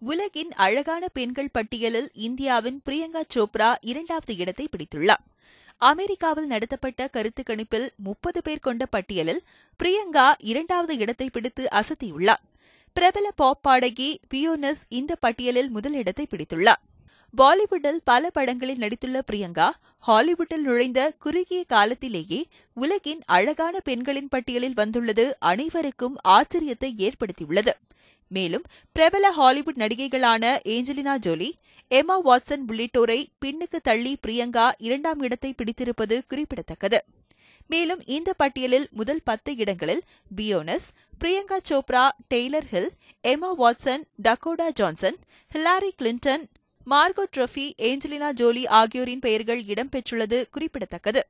உலகின் அழகான பெண்கள் பட்டியலில் இந்தியாவின் பிரியங்கா சோப்ரா இரண்டாவது இடத்தை பிடித்துள்ளார். அமெரிக்காவில் நடத்தப்பட்ட கருத்து கணிப்பில் முப்பது பேர் கொண்ட பட்டியலில் பிரியங்கா இரண்டாவது இடத்தை பிடித்து அசத்தியுள்ளார். பிரபல பாப் பாடகி பியோனஸ் இந்த பட்டியலில் முதலிடத்தை பிடித்துள்ளார். பாலிவுட்டில் பல படங்களில் நடித்துள்ள பிரியங்கா ஹாலிவுட்டில் நுழைந்த குறுகிய காலத்திலேயே உலகின் அழகான பெண்களின் பட்டியலில் வந்துள்ளது அனைவருக்கும் ஆச்சரியத்தை ஏற்படுத்தியுள்ளது. மேலும் பிரபல ஹாலிவுட் நடிகைகளான ஏஞ்சலினா ஜோலி எமா வாட்சன் உள்ளிட்டோரை பின்னுக்கு தள்ளி பிரியங்கா இரண்டாம் இடத்தை பிடித்திருப்பது குறிப்பிடத்தக்கது. மேலும் இந்த பட்டியலில் முதல் பத்து இடங்களில் Beyonce Priyanka Chopra Taylor Hill Emma Watson Dakota Johnson Hillary Clinton Margot ட்ரஃபி Angelina Jolie ஆகியோரின் பெயர்கள் இடம்பெற்றுள்ளது குறிப்பிடத்தக்கது.